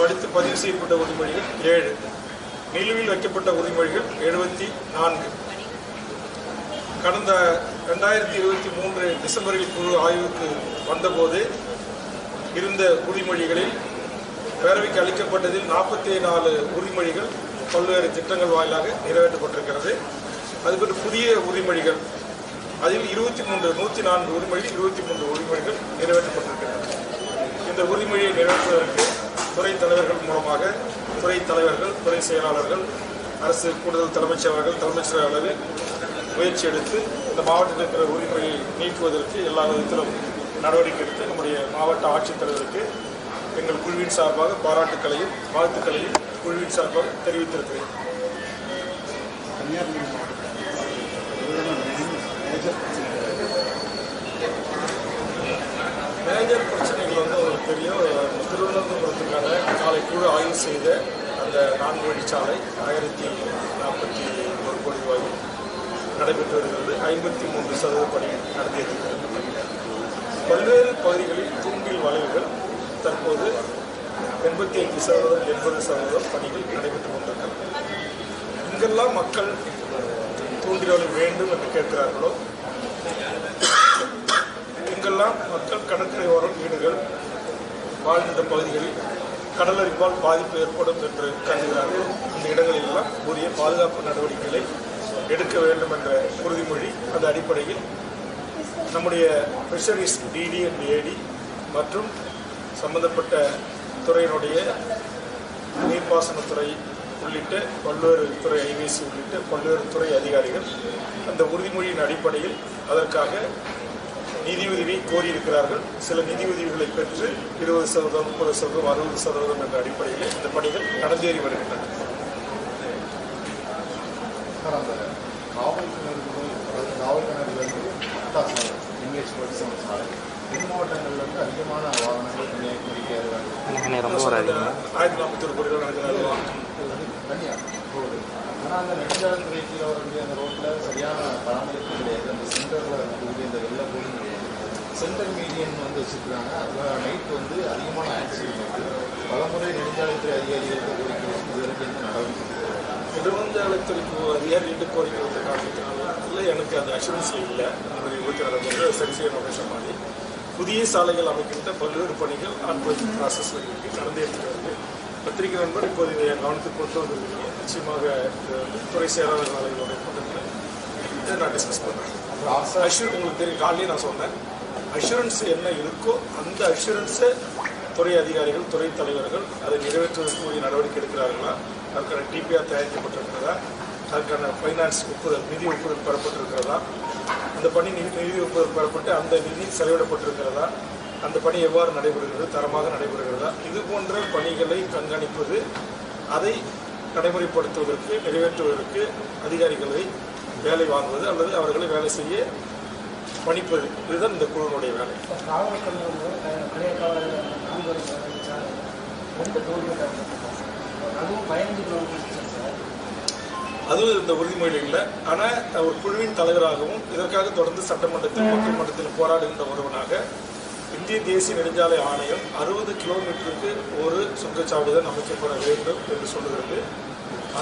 படித்து பதிவு செய்யப்பட்ட உறுதிமொழிகள் ஏழு. நிலுவையில் வைக்கப்பட்ட உறுதிமொழிகள் எழுபத்தி நான்கு. கடந்த ரெண்டாயிரத்தி இருபத்தி மூன்று டிசம்பரில் குழு ஆய்வுக்கு வந்தபோது இருந்த உறுதிமொழிகளில் பேரவைக்கு அளிக்கப்பட்டதில் நாற்பத்தி நாலு உறுதிமொழிகள் பல்வேறு திட்டங்கள் வாயிலாக நிறைவேற்றப்பட்டிருக்கிறது. அதுபோன்று புதிய உறுதிமொழிகள் அதில் இருபத்தி மூன்று நூற்றி நான்கு உரிமொழி இருபத்தி மூன்று உரிமொழிகள் நிறைவேற்றப்பட்டிருக்கின்றன. இந்த உரிமொழியை நிறைவேற்றுவதற்கு துறை தலைவர்கள் மூலமாக துறை தலைவர்கள் துறை செயலாளர்கள் அரசு கூடுதல் தலைமைச் செயலாளர்கள் தலைமைச் செயலாளர்கள் முயற்சி எடுத்து இந்த மாவட்டத்தில் இருக்கிற உரிமையை நீக்குவதற்கு எல்லா விதத்திலும் நடவடிக்கை எடுத்து நம்முடைய மாவட்ட ஆட்சித்தலைவருக்கு எங்கள் குழுவின் சார்பாக பாராட்டுக்களையும் வாழ்த்துக்களையும் குழுவின் சார்பாக தெரிவித்திருக்கிறேன். கன்னியாகுமரி மாவட்டத்தில் மேஜர் மேஜர் தெரியும். திருவனந்தபுரத்துக்கான காலை குழு ஆய்வு செய்த அந்த நான்கு வழிச்சாலை ஆயிரத்தி நாற்பத்தி ஒரு கோடி ரூபாய் நடைபெற்று வருகிறது ஐம்பத்தி மூன்று சதவீத பணி நடத்தியிருக்கிறது பல்வேறு பகுதிகளில் தூண்டில் வளைவுகள் தற்போது எண்பத்தி ஐந்து சதவீதம் எண்பது சதவீதம் பணிகள் நடைபெற்று கொண்டிருக்கிறது. இங்கெல்லாம் மக்கள் தூண்டில் வளைவு வேண்டும் என்று கேட்கிறார்களோ? எங்கெல்லாம் மக்கள் கடற்கரை ஓரம் வீடுகள் வாழ்கின்ற பகுதிகளில் கடலரிப்பால் பாதிப்பு ஏற்படும் என்று கருதுகிறார்கள். இந்த இடங்களிலெல்லாம் உரிய பாதுகாப்பு நடவடிக்கைகளை எடுக்க வேண்டும் என்ற உறுதிமொழி அந்த அடிப்படையில் நம்முடைய ஃபிஷரிஸ் டிடி அண்ட் ஏடி மற்றும் சம்பந்தப்பட்ட துறையினுடைய நீர்ப்பாசனத்துறை உள்ளிட்ட பல்வேறு துறை ஐவிசி உள்ளிட்ட பல்வேறு துறை அதிகாரிகள் அந்த உறுதிமொழியின் அடிப்படையில் அதற்காக நிதியுதவி கோரியிருக்கிறார்கள். சில நிதியுதவிகளை பெற்று இருபது சதவீதம் முப்பது சதவீதம் அறுபது சதவீதம் என்ற அடிப்படையில் இந்த பணிகள் நடந்தேறி வருகின்றன. ஆயிரத்தி நாற்பத்தி ஒரு கோடி ரூபாய் நடக்கிறது ஆனால் அந்த நெடுஞ்சாலைத்துறை கீழே வரக்கூடிய அந்த ரோட்டில் சரியான பராமரிப்பு கிடையாது. அந்த சென்டரில் இருக்கக்கூடிய இந்த வெள்ள கிடையாது சென்டர் மீடியன் வந்து வச்சுருக்காங்க அதில் நைட் வந்து அதிகமான ஆக்சிடென்ட் வந்து பலமுறை நெடுஞ்சாலைத்துறை அதிகாரிகளுக்கு கோரிக்கை இது வரைக்கும் நடவடிக்கை எடுக்கல. நெடுவஞ்சாலத்திற்கு அதிகாரிகிட்ட கோரிக்கை வந்து காரணத்தினால இல்லை எனக்கு அந்த அஷூரன்ஸ் இல்லை. அந்த விபத்து நடந்தது சரி செய்ய நோக்கம் மாதிரி புதிய சாலைகள் அமைக்கின்ற பல்வேறு பணிகள் ஆன்கோயிங் ப்ராசஸில் இருக்கு. நடந்தே இருக்கிறது பத்திரிகை நண்பர் இப்போது இதை கவனத்துக்கு கொண்டு வந்திருக்கீங்க. நிச்சயமாக வந்து துறை செயலாளர் நாளையோட கூட்டத்தில் இதை நான் டிஸ்கஸ் பண்ணுறேன் அப்புறம் அஷூர் உங்களுக்கு தெரியும் காலையிலே நான் சொன்னேன். அஷூரன்ஸ் என்ன இருக்கோ அந்த அஷூரன்ஸை துறை அதிகாரிகள் துறை தலைவர்கள் அதை நிறைவேற்றுவதற்கு உரிய நடவடிக்கை எடுக்கிறார்களா? அதற்கான டிபிஆர் தயாரிக்கப்பட்டிருக்கிறதா? அதற்கான ஃபைனான்ஸ் ஒப்புதல் நிதி ஒப்புதல் பெறப்பட்டிருக்கிறதா? அந்த பணி நிதி நிதி ஒப்புதல் பெறப்பட்டு அந்த நிதி செலவிடப்பட்டிருக்கிறதா? அந்த பணி எவ்வாறு நடைபெறுகிறது? தரமாக நடைபெறுகிறதா? இது போன்ற பணிகளை கண்காணிப்பது அதை நடைமுறைப்படுத்துவதற்கு நிறைவேற்றுவதற்கு அதிகாரிகளை வேலை வாங்குவது அல்லது அவர்களை வேலை செய்ய பணிப்பது இதுதான் இந்த குழுவினுடைய வேலை. அதுவும் இந்த உறுதிமொழியில் இல்லை. ஆனால் ஒரு குழுவின் தலைவராகவும் இதற்காக தொடர்ந்து சட்டமன்றத்தில் மக்கள் மன்றத்தில் போராடுகின்ற ஒருவனாக இந்திய தேசிய நெடுஞ்சாலை ஆணையம் அறுபது கிலோமீட்டருக்கு ஒரு சுங்கச்சாவடி தான் அமைக்கப்பட வேண்டும் என்று சொல்லுகிறது.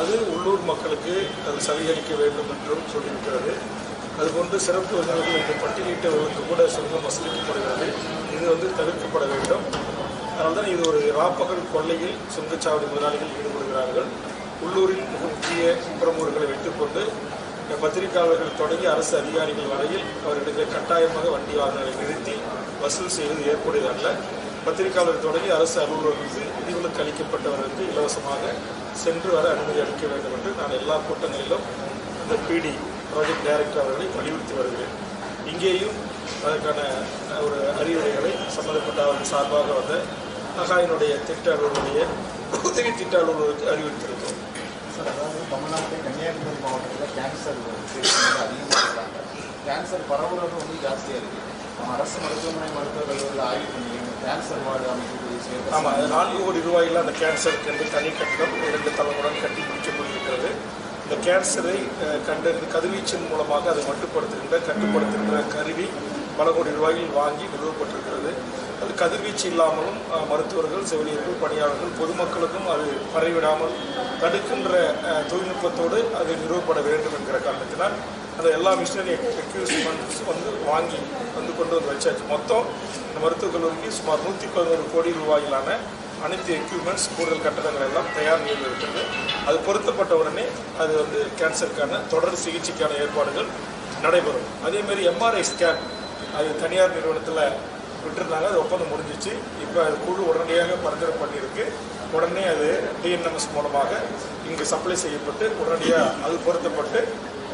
அது உள்ளூர் மக்களுக்கு அது சலுகரிக்க வேண்டும் என்றும் சொல்லியிருக்கிறது. அதுபோன்று சிறப்பு விருந்தினர்கள் என்று பட்டியலிட்டவர்களுக்கு கூட சுங்கம் வசூலிக்கப்படுகிறது இது வந்து தவிர்க்கப்பட வேண்டும். அதனால் தான் இது ஒரு ராப்பகல் கொள்ளையில் சுங்கச்சாவடி முதலாளிகள் ஈடுபடுகிறார்கள். உள்ளூரில் மிக முக்கிய பிரமுகர்களை வைத்துக்கொண்டு பத்திரிகையாளர்கள் தொடங்கி அரசு அதிகாரிகள் வரையில் அவர்களுக்கு கட்டாயமாக வண்டி வாகனங்களை நிறுத்தி வசூல் செய்வது ஏற்புடையதல்ல பத்திரிகையாளர் தொடங்கி அரசு அலுவலர்களுக்கு விதிவிலக்கு அளிக்கப்பட்டவர்களுக்கு இலவசமாக சென்று வர அனுமதி அளிக்க வேண்டும் என்று நான் எல்லா கூட்டங்களிலும் இந்த பிடி ப்ராஜெக்ட் டைரக்டர் அவர்களை வலியுறுத்தி வருகிறேன். இங்கேயும் அதற்கான ஒரு அறிவுரைகளை சம்பந்தப்பட்ட அவர்கள் சார்பாக வந்த நகாயினுடைய திட்ட அலுவலருடைய உதவி திட்ட அலுவலருக்கு அறிவுறுத்தியிருக்கிறோம். சார் அதாவது தமிழ்நாட்டில் கன்னியாகுமரி மாவட்டத்தில் கேன்சர் அதிகமாக இருக்காங்க. கேன்சர் பரவலும் வந்து ஜாஸ்தியாக இருக்குது நம்ம அரசு மருத்துவமனை மருத்துவ கல்லூரியில் ஆய்வு பண்ணிக்கணும் கேன்சர் வார்டு அமைக்கக்கூடிய சுய ஆமாம் நான்கு கோடி ரூபாயில் அந்த கேன்சருக்கு என்று தனி கட்டிடம் இரண்டு தலைமுடன் கட்டி முடிக்கப்பட்டிருக்கிறது இந்த கேன்சரை கண்டறிந்து கதிர்வீச்சின் மூலமாக அதை மட்டுப்படுத்துகின்ற கட்டுப்படுத்துகின்ற கருவி பல கோடி ரூபாயில் வாங்கி நிறுவப்பட்டிருக்கிறது. அது கதிர்வீச்சு இல்லாமலும் மருத்துவர்கள் செவிலியர்கள் பணியாளர்கள் பொதுமக்களுக்கும் அது பரவிடாமல் தடுக்கின்ற தொழில்நுட்பத்தோடு அது நிறுவப்பட வேண்டும் என்கிற காரணத்தினால் அந்த எல்லா மிஷினரி எக்யூப்மெண்ட்ஸ் வந்து வாங்கி வந்து கொண்டு வந்து வச்சாச்சு. மொத்தம் இந்த மருத்துவக் கல்லூரிக்கு சுமார் நூற்றி பதினோரு கோடி ரூபாயிலான அனைத்து எக்யூப்மெண்ட்ஸ் கூடுதல் கட்டணங்கள் எல்லாம் தயார் நிலையில் இருக்கிறது. அது பொருத்தப்பட்ட உடனே அது வந்து கேன்சருக்கான தொடர் சிகிச்சைக்கான ஏற்பாடுகள் நடைபெறும். அதே மாதிரி எம்ஆர்ஐ ஸ்கேன் அது தனியார் நிறுவனத்தில் விட்டுருந்தாங்க அது ஒப்பந்தம் முடிஞ்சிச்சு. இப்போ அது குழு உடனடியாக பரிந்துரை பண்ணியிருக்கு. உடனே அது டிஎன்எம்எஸ் மூலமாக இங்கு சப்ளை செய்யப்பட்டு உடனடியாக அது பொருத்தப்பட்டு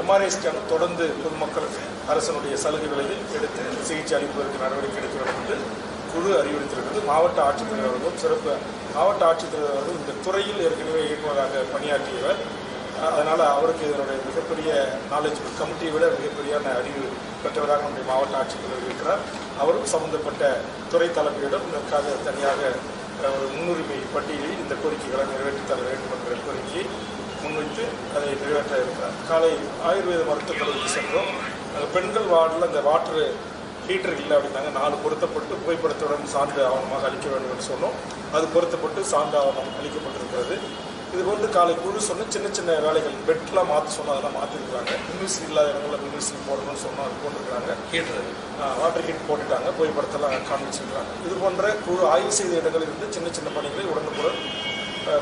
எம்ஆர்ஐ ஸ்கேன் தொடர்ந்து பொதுமக்களுக்கு அரசனுடைய விலையில் எடுத்து சிகிச்சை அளிப்பதற்கு நடவடிக்கை எடுக்க வேண்டும் என்று குழு அறிவுறுத்திருக்கிறது மாவட்ட ஆட்சித்தலைவர் அவர்களும் சிறப்பு மாவட்ட ஆட்சித்தலைவர் அவர்கள் இந்த துறையில் ஏற்கனவே இயக்குநராக பணியாற்றியவர். அதனால் அவருக்கு இதனுடைய மிகப்பெரிய நாலேஜ் கமிட்டியை விட மிகப்பெரியான அறிவு பெற்றவராக நம்முடைய மாவட்ட ஆட்சித்தலைவர் இருக்கிறார். அவரும் சம்பந்தப்பட்ட துறை தலைமையிடம் இதற்காக தனியாக ஒரு முன்னுரிமை பட்டியலில் இந்த கோரிக்கைகளை நிறைவேற்றி தர வேண்டும் என்ற கோரிக்கையை முன்வைத்து அதை நிறைவேற்ற இருக்கிறார். காலை ஆயுர்வேத மருத்துவக் கல்லூரிக்கு சென்றோம் பெண்கள் வார்டில் அந்த வாட்டரு ஹீட்டர் இல்லை அப்படின்னாங்க. நாலு பொருத்தப்பட்டு புகைப்படத்துடன் சான்று ஆவணமாக அளிக்க வேண்டும் என்று சொன்னோம். அது பொருத்தப்பட்டு சான்று ஆவணம் அளிக்கப்பட்டிருக்கிறது. இது போன்று காலை குழு சொன்ன சின்ன சின்ன வேலைகள் பெட்லாம் மாற்ற சொன்னால் அதெல்லாம் மாற்றிருக்கிறாங்க மின்விசிறி இல்லாத இடங்களில் மின்விசிறி போடணும்னு சொன்னால் அது போட்டிருக்கிறாங்க. ஹீட்டர். வாட்டர் ஹீட் போட்டுட்டாங்க. புகைப்படத்தெல்லாம் காமிச்சிருக்கிறாங்க இது போன்ற குழு ஆய்வு செய்த இடங்களில் இருந்து சின்ன சின்ன பணிகளை உடனுக்குடன்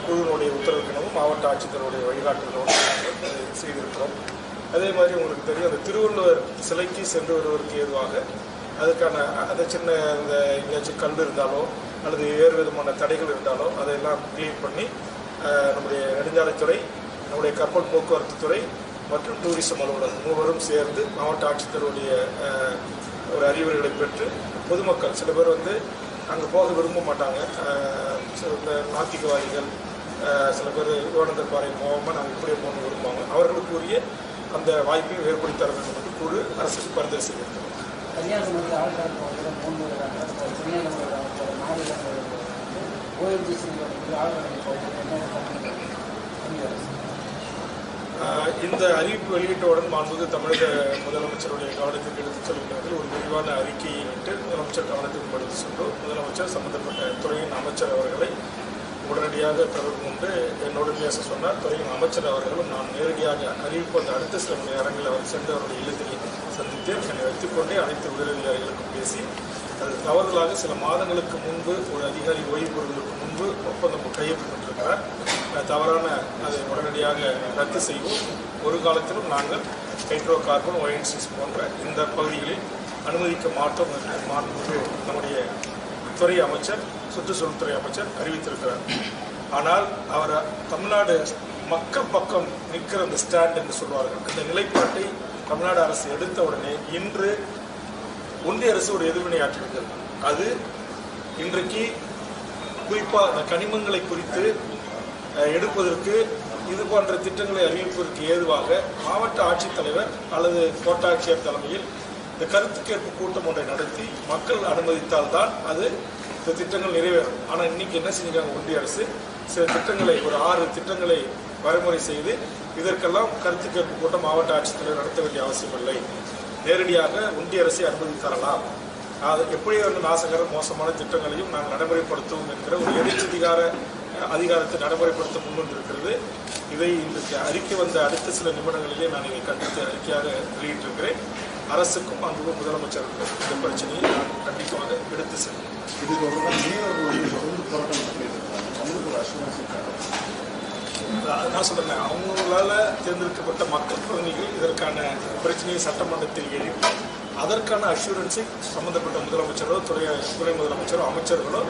குழுவினுடைய உத்தரவுக்கினவும் மாவட்ட ஆட்சித்தருடைய வழிகாட்டுதலோடு செய்திருக்கிறோம். அதே மாதிரி உங்களுக்கு தெரியும் அந்த திருவள்ளுவர் சிலைக்கு சென்று வருவதற்கு ஏதுவாக அதுக்கான அந்த சின்ன இந்த எங்கேயாச்சும் கல் இருந்தாலோ அல்லது வேறு விதமான தடைகள் இருந்தாலோ அதையெல்லாம் க்ளீன் பண்ணி நம்முடைய நெடுஞ்சாலைத்துறை நம்முடைய கப்பல் போக்குவரத்து துறை மற்றும் டூரிசம் அலுவலர் மூவரும் சேர்ந்து மாவட்ட ஆட்சித்தருடைய ஒரு அறிவுரைகளை பெற்று பொதுமக்கள் சில பேர் வந்து அங்கே போக விரும்ப மாட்டாங்க. சில இந்த நாத்திகவாதிகள் சில பேர் யோனந்தர் பாறை போகாமல் நாங்கள் இப்படியே போகணும் விரும்புவாங்க. அவர்களுக்கு உரிய அந்த வாய்ப்பை ஏற்படுத்தி தர வேண்டும் என்று குழு அரசுக்கு பரிந்துரை செய்திருக்கிறோம். கன்னியாகுமரி ஆள்கார் போகிறத மூணு விடுறாங்க கன்னியாகுமரி போகிற நாலு ஓஎம்ஜிசி போகிறது இந்த அறிவிப்பு வெளியிட்டவுடன் மாண்புமிகு தமிழக முதலமைச்சருடைய கவனத்திற்கு எடுத்துச் செல்கிறார்கள் ஒரு விரிவான அறிக்கையை விட்டு முதலமைச்சர் கவனத்துக்கு எடுத்து சென்றோம் முதலமைச்சர் சம்பந்தப்பட்ட துறையின் அமைச்சர் அவர்களை உடனடியாக தொடர்பு கொண்டு என்னோடு பேச சொன்னார். துறையின் அமைச்சர் அவர்களும் நான் நேரடியாக அறிவிப்பு அந்த அடுத்த சில மணி நேரங்களில் அவர் சென்று அவருடைய இல்லத்திலே சந்தித்து என்னை வைத்துக்கொண்டே அனைத்து உயரதிகாரிகளுக்கும் பேசி அது தவறுதலாக சில மாதங்களுக்கு முன்பு ஒரு அதிகாரி ஓய்வு பெறுவதற்கு முன்பு ஒப்பந்தம் கையெழுத்திட்டிருக்கிறார். தவறான அதை உடனடியாக ரத்து செய்வோம். ஒரு காலத்திலும் நாங்கள் ஹைட்ரோ கார்பன் ஒயன்சிஸ் போன்ற இந்த பகுதிகளில் அனுமதிக்க மாட்டோம் என்று மாண்புமிகு நம்முடைய துறை அமைச்சர் சுற்றுச்சூழல்துறை அமைச்சர் அறிவித்திருக்கிறார். ஆனால் அவர் தமிழ்நாடு மக்கள் பக்கம் நிற்கிற அந்த ஸ்டாண்ட் என்று சொல்வார்கள். அந்த நிலைப்பாட்டை தமிழ்நாடு அரசு எடுத்த உடனே இன்று ஒன்றிய அரசு ஒரு எதிர்வினை அது இன்றைக்கு குறிப்பாக அந்த கனிமங்களை குறித்து எடுப்பதற்கு இது போன்ற திட்டங்களை அறிவிப்பதற்கு ஏதுவாக மாவட்ட ஆட்சித்தலைவர் அல்லது கோட்டாட்சியர் தலைமையில் இந்த கருத்து கேட்பு கூட்டம் ஒன்றை நடத்தி மக்கள் அனுமதித்தால்தான் அது இந்த திட்டங்கள் நிறைவேறும். ஆனால் இன்னைக்கு என்ன செஞ்சுருக்காங்க ஒன்றிய அரசு? சில திட்டங்களை ஒரு ஆறு திட்டங்களை வரைமுறை செய்து இதற்கெல்லாம் கருத்து கேட்பு கூட்டம் மாவட்ட ஆட்சித்தலைவர் நடத்த வேண்டிய அவசியமில்லை. நேரடியாக ஒன்றிய அரசை அனுமதி தரலாம். அது எப்படி வந்து நாசகர மோசமான திட்டங்களையும் நாங்கள் நடைமுறைப்படுத்துவோம் என்கிற ஒரு எதிர்ச்சதிகார அதிகாரத்தை நடைமுறைப்படுத்த முன்வந்திருக்கிறது. இதை இன்றைக்கு அறிக்கை வந்த அடுத்த சில நிமிடங்களிலே நான் இதை கண்டித்து அறிக்கையாக வெளியிட்டிருக்கிறேன். அரசுக்கும் அங்குள்ள முதலமைச்சருக்கும் இந்த பிரச்சனையை நான் கண்டிப்பாக எடுத்து செல்வேன். இது தொடர்பாக தொடர்ந்து போராட்டம் நான் சொல்றேன். அவங்களால தேர்ந்தெடுக்கப்பட்ட மக்கள் பிரதிநிதிகள் இதற்கான பிரச்சனையை சட்டமன்றத்தில் எழுப்பி அதற்கான அஷூரன்ஸை சம்பந்தப்பட்ட முதலமைச்சரோ துறை துணை முதலமைச்சரோ அமைச்சர்களோ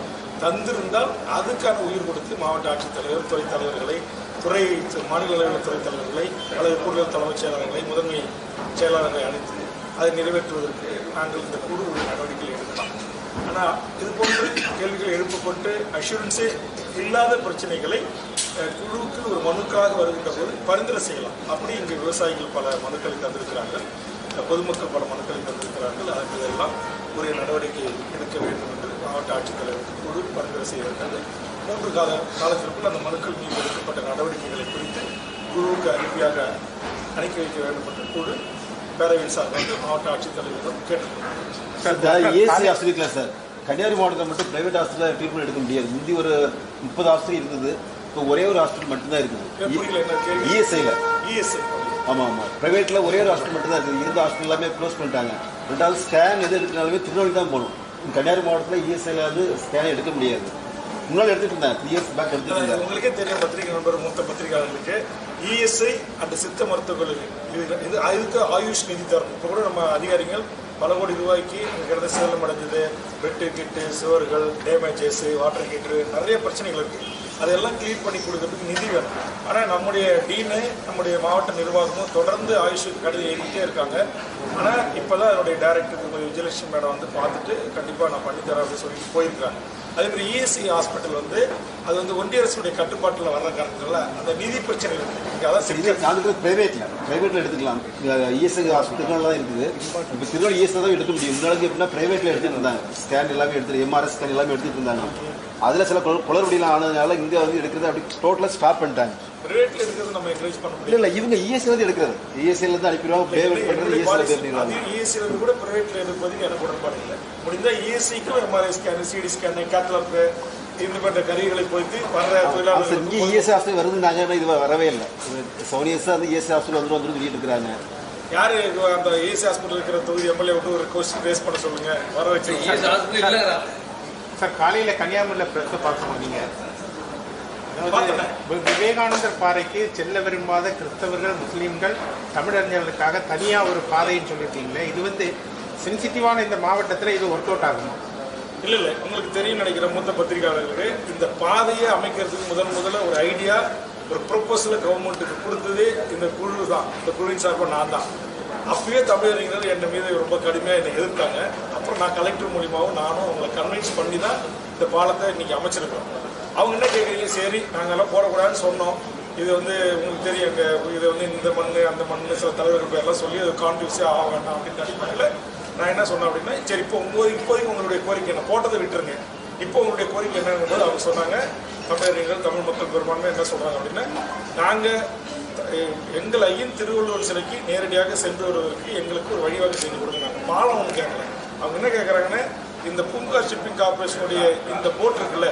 தந்திருந்தால் அதுக்கான உயிர் கொடுத்து மாவட்ட ஆட்சித்தலைவர் துறை தலைவர்களை துறை மாநில அளவில் துறை தலைவர்களை அல்லது கூடுதல் தலைமைச் செயலாளர்களை முதன்மை செயலாளர்களை அழைத்து அதை நிறைவேற்றுவதற்கு நாங்கள் இந்த குழு நடவடிக்கை எடுக்கலாம். ஆனால் இது போன்ற கேள்விகள் எழுப்பப்பட்டு அஷூரன்ஸே இல்லாத பிரச்சனைகளை குழுவுக்கு ஒரு மனுக்காக வருகின்ற போது பரிந்துரை செய்யலாம். அப்படி இங்கு விவசாயிகள் பல மனுக்களை தந்திருக்கிறார்கள். பொதுமக்கள் பல மனுக்களை தந்திருக்கிறார்கள். அதற்கு இதெல்லாம் உரிய நடவடிக்கை எடுக்க வேண்டும் என்று மாவட்ட ஆட்சித்தலைவருக்கு குழு பரிந்துரை செய்திருக்கிறது. மூன்று கால காலத்திற்குள் அந்த மனுக்கள் மீது எடுக்கப்பட்ட நடவடிக்கைகளை குறித்து குழுவுக்கு அறிக்கையாக அனுப்பி வைக்க வேண்டும் என்று குழு பேரவையின் சார்பாக மாவட்ட ஆட்சித்தலைவரிடம் கேட்டுக்கொண்டார் சார் ஏசி சார். கன்னியாகுமரி மாவட்டத்தில் மட்டும் பிரைவேட் ஹாஸ்பிட்டலில் ட்ரீட்மெண்ட் எடுக்க முடியாது. முந்தி ஒரு முப்பது ஆஸ்பத்திரி இருந்தது. இப்போ ஒரே ஒரு ஹாஸ்பிட்டல் மட்டும்தான் இருக்குது. கேள்வி? இஎஸ்ஐயில் இஎஸ்ஐ ஆமாம் ஆமாம் ப்ரைவேட்டில் ஒரே ஒரு ஹாஸ்பிட்டல் மட்டும் தான் இருக்குது. இருந்த ஹாஸ்பிட்டல் எல்லாமே க்ளோஸ் பண்ணிட்டாங்க. ரெண்டாவது ஸ்கேன் எது எடுக்கனாலுமே திருநெல்வேலி தான் போகணும். கன்னியாகுமரி மாவட்டத்தில் இஎஸ்ஐயில் வந்து ஸ்கேன் எடுக்க முடியாது. முன்னாடி எடுத்துட்டு இருந்தேன் த்ரீ இயர்ஸ் பேக் எடுத்துட்டு உங்களுக்கே தெரியும் பத்திரிகை நண்பர் மூத்த பத்திரிகையாளர்களுக்கு. இஎஸ்ஐ அந்த சித்த மருத்துவக் கல்லூரி இது இது அதுக்கு ஆயுஷ் நிதி தரும். இப்போ கூட நம்ம அதிகாரிகள் பல கோடி ரூபாய்க்கு இங்கே கிடந்த சேதம் அடைஞ்சது. பெட்டு கிட்டு சுவர்கள் டேமேஜஸ் வாட்டர் ஹீட்ரு நிறைய பிரச்சனைகள் இருக்குது அதெல்லாம் க்ளீன் பண்ணி கொடுக்கறதுக்கு நிதி வேணும். ஆனால் நம்முடைய டீனு நம்முடைய மாவட்ட நிர்வாகமும் தொடர்ந்து ஆயுஷுக்கு கடிதம் எழுதிட்டே இருக்காங்க. ஆனால் இப்போ தான் என்னுடைய டைரக்டர் விஜயலட்சுமி மேடம் வந்து பார்த்துட்டு கண்டிப்பாக நான் பண்ணித்தரேன் அப்படின்னு சொல்லிட்டு போயிருக்காங்க அதே மாதிரி இஎஸ்சி ஹாஸ்பிட்டல் வந்து அது வந்து ஒன்றிய அரசுடைய கட்டுப்பாட்டில் வர்ற காரணத்தில் அந்த நிதி பிரச்சனை இருக்குது அதான் சரி சிக்கல் பிரைவேட்டில் இருக்கிறது எடுத்துக்கலாம். இஎஸ்ஐ ஹாஸ்பிட்டல் தான் இருக்குது. இப்போ திருவள்ளூர் இஎஸ்ஐ தான் எடுக்க முடியும். முன்னாடி எப்படின்னா ப்ரைவேட்டில் எடுத்துட்டு இருந்தாங்க. ஸ்கேன் எல்லாமே எடுத்து எம்ஆர்எஸ் ஸ்கேன் எல்லாமே எடுத்துட்டு இருந்தாங்க. அதில் சில குள- குளறுபடியெல்லாம் ஆனதுனால இங்கே வந்து எடுக்கிறது அப்படி டோட்டலாக ஸ்டாப் பண்ணிட்டாங்க பிரைவேட்டில் இல்லை இல்லை இவங்க இஎஸ்ஐ வந்து எடுக்கிறது இஎஸ்ஐல இருந்து அனுப்பிடுவாங்க ப்ரைவேட் பண்ணுறது இஎஸ்சியில் இருந்து கூட பிரைவேட்ல எடுப்பதுக்கு எனக்கு உடன்பாடு இல்லை முடிந்தால் இஎஸ்சிக்கும் எம்ஆர்ஐ ஸ்கேனு சிடி ஸ்கேனு இந்த மாதிரி கருவிகளை போய்த்து வர்ற சார் இங்கே இஎஸ்ஐ ஹாஸ்பிட்டல் வருதுனாங்க இது வரவே இல்லை செவன் இயர்ஸாக வந்து இஎஸ்ஐ ஹாஸ்பிட்டல் வந்துடும் வந்துடும் சொல்லிட்டு இருக்கிறாங்க யாரு அந்த ஏசி ஹாஸ்பிட்டல் இருக்கிற தொகுதி எம்எல்ஏ விட்டு ஒரு கொஸ்டின் ரேஸ் பண்ண சொல்லுங்க வர வச்சு சார் காலையில் கன்னியாகுமரியில் ப்ரெஸ்ஸை பார்த்தேன். வி- விவேகானந்தர் பாறைக்கு செல்ல விரும்பாத கிறிஸ்தவர்கள் முஸ்லீம்கள் தமிழறிஞர்களுக்காக தனியாக ஒரு பாதைன்னு சொல்லியிருக்கீங்களே இது வந்து சென்சிட்டிவான இந்த மாவட்டத்தில் இது ஒர்க் அவுட் ஆகுமா? இல்ல இல்ல. உங்களுக்கு தெரியும் நினைக்கிற மூத்த பத்திரிகையாளர்களுக்கு இந்த பாதையை அமைக்கிறதுக்கு முதன் முதல்ல ஒரு ஐடியா ஒரு ப்ரொபோசலை கவர்மெண்ட்டுக்கு கொடுத்தது இந்த குழு தான். இந்த குழுவின் சார்பாக நான் தான். அப்பயே தமிழறிஞர்கள் என் மீது ரொம்ப கடுமையாக என்னை எதிர்த்தாங்க. அப்புறம் நான் கலெக்டர் மூலியமாகவும் நானும் அவங்களை கன்வின்ஸ் பண்ணி தான் இந்த பாலத்தை இன்னைக்கு அமைச்சிருக்கிறோம். அவங்க என்ன கேட்குறீங்க? சரி நாங்கெல்லாம் போடக்கூடாதுன்னு சொன்னோம். இது வந்து உங்களுக்கு தெரியும் எங்கள் இது வந்து இந்த மண் அந்த மண் சில தலைவர்கள் பேர்லாம் சொல்லி அது கான்ட்ரிபியூஸே ஆக வேண்டாம் அப்படின்னு அடிப்படையில் நான் என்ன சொன்னேன் அப்படின்னா சரி இப்போ உங்கள் இப்போதைக்கு உங்களுடைய கோரிக்கை என்ன? போட்டதை விட்டுருங்க. இப்போ உங்களுடைய கோரிக்கை என்னங்கும் போது அவங்க சொன்னாங்க. தமிழறிஞர்கள் தமிழ் மக்கள் பெரும்பான்மை என்ன சொல்கிறாங்க அப்படின்னா நாங்கள் எங்கள் ஐயன் திருவள்ளுவர் சிலைக்கு நேரடியாக சென்று வருவதற்கு எங்களுக்கு ஒரு வழிவகை செய்து கொடுங்க பாலம் ஒன்று கேட்கல அவங்க என்ன கேட்குறாங்கன்னா இந்த பூங்கா ஷிப்பிங் கார்பரேஷனுடைய இந்த போட் இருக்குல்ல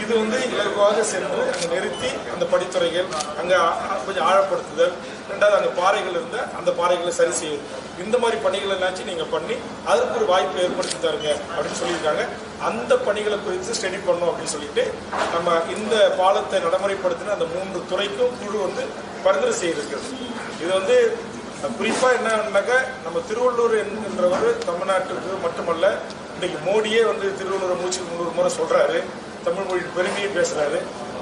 இது வந்து இலகுவாக சென்று அங்கே நிறுத்தி அந்த படித்துறைகள் அங்கே கொஞ்சம் ஆழப்படுத்துதல் ரெண்டாவது அங்கே பாறைகள் இருந்தால் அந்த பாறைகளை சரி செய்யுது இந்த மாதிரி பணிகளை என்னாச்சும் நீங்கள் பண்ணி அதற்கு ஒரு வாய்ப்பை ஏற்படுத்தி தருங்க அப்படின்னு சொல்லியிருக்காங்க. அந்த பணிகளை குறித்து ஸ்டடி பண்ணோம் அப்படின்னு சொல்லிட்டு நம்ம இந்த பாலத்தை நடைமுறைப்படுத்தின அந்த மூன்று துறைக்கும் குழு வந்து பரிந்துரை செய்திருக்கிறது. இது வந்து குறிப்பாக என்னன்னாக்கா நம்ம திருவள்ளூர் என்கின்றவர் தமிழ்நாட்டுக்கு மட்டுமல்ல இன்றைக்கு மோடியே வந்து திருவள்ளூரை மூச்சு முந்நூறு முறை சொல்கிறாரு தமிழ் மொழியின் பெருமையை பேசுகிறாரு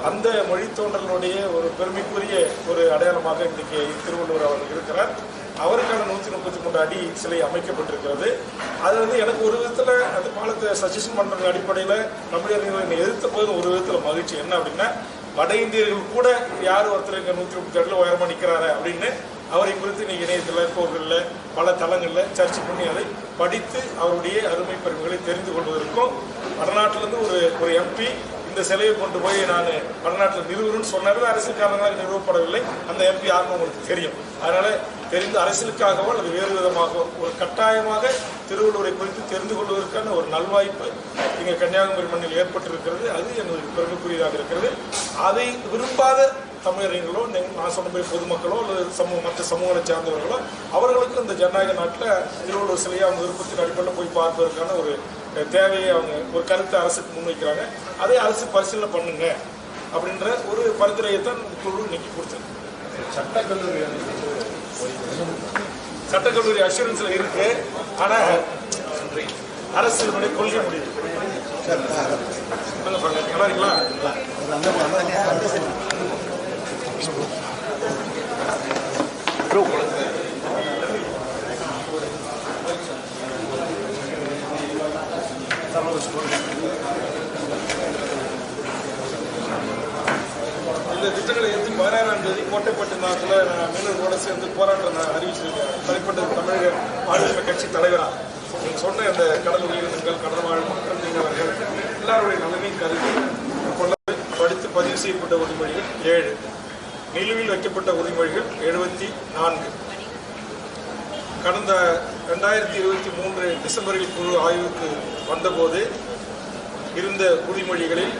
அந்த மொழி தோன்றலுடைய ஒரு பெருமைக்குரிய ஒரு அடையாளமாக இன்றைக்கு திருவள்ளுவர் அவர் இருக்கிறார். அவருக்கான நூற்றி முப்பத்தி மூன்று அடி சிலை அமைக்கப்பட்டிருக்கிறது. அது வந்து எனக்கு ஒரு விதத்தில் அந்த பாலத்தை சஜஷன் பண்ணுற அடிப்படையில் தமிழர்கள் என்னை எதிர்த்த போது ஒரு விதத்தில் மகிழ்ச்சி. என்ன அப்படின்னா வட இந்தியர்கள் கூட யார் ஒருத்தர் இங்கே நூற்றி முப்பத்தி அடியில் உயரமாக நிற்கிறாரு அப்படின்னு அவரை குறித்து நீ இணையத்தில் கோவிலில் பல தளங்களில் சர்ச்சை பண்ணி அதை படித்து அவருடைய அருமை பெருமைகளை தெரிந்து கொள்வதற்கும் வடநாட்டிலேருந்து ஒரு ஒரு எம்பி இந்த சிலையை கொண்டு போய் நான் வடநாட்டில் நிறுவனம்னு சொன்னாரு. அரசியல் காரணங்களாக நிறுவப்படவில்லை. அந்த எம்பி ஆர்வம் உங்களுக்கு தெரியும். அதனால தெரிந்து அரசியலுக்காகவோ அல்லது வேறு விதமாகவோ ஒரு கட்டாயமாக திருவள்ளுவரை குறித்து தெரிந்து கொள்வதற்கான ஒரு நல்வாய்ப்பு இங்கே கன்னியாகுமரி மண்ணில் ஏற்பட்டிருக்கிறது. அது எங்களுக்கு பெருமைக்குரியதாக இருக்கிறது. அதை விரும்பாத தமிழறிஞர்களோ நான் சொன்ன பொதுமக்களோ அல்லது சமூக மற்ற சமூகங்களை சார்ந்தவர்களோ அவர்களுக்கு இந்த ஜனநாயக நாட்டில் திருவள்ளுவர் சிலையை அவங்க விருப்பத்தின் அடிப்படையில் போய் பார்ப்பதற்கான ஒரு தேவையை அவங்க ஒரு கருத்தை அரசுக்கு முன்வைக்கிறாங்க. அதே அரசு பரிசீலனை பண்ணுங்க அப்படின்ற ஒரு பரிந்துரையை தான் குழு இன்னைக்கு கொடுத்தது சட்டக்கல்லூரி சட்டக்கல்லூரி அஷூரன்ஸ்ல இருக்கு. ஆனா அரசு இதனுடைய கொள்கை முடிவு நல்லா இருக்கீங்களா? இந்த திட்டங்களை எதிர்த்து பதினாறாம் தேதி கோட்டைப்பட்டு நாட்டில் நான் மீனவர்களோட சேர்ந்து போராட்டம் நான் அறிவிச்சிருக்கேன். தனிப்பட்ட தமிழக ஆளுநர் கட்சி தலைவராக நீங்கள் சொன்ன அந்த கடல் உயிரினங்கள் கடல் வாழ் மக்கள் மீனவர்கள் எல்லாருடைய நலனையும் கருதி கொண்டு படித்து பதிவு செய்யப்பட்ட உரிமொழிகள் ஏழு. நிலுவில் வைக்கப்பட்ட உரிமொழிகள் எழுபத்தி நான்கு. கடந்த ரெண்டாயிரத்தி இருபத்தி மூன்று டிசம்பரில் குழு ஆய்வுக்கு வந்தபோது இருந்த உறுதிமொழிகளில்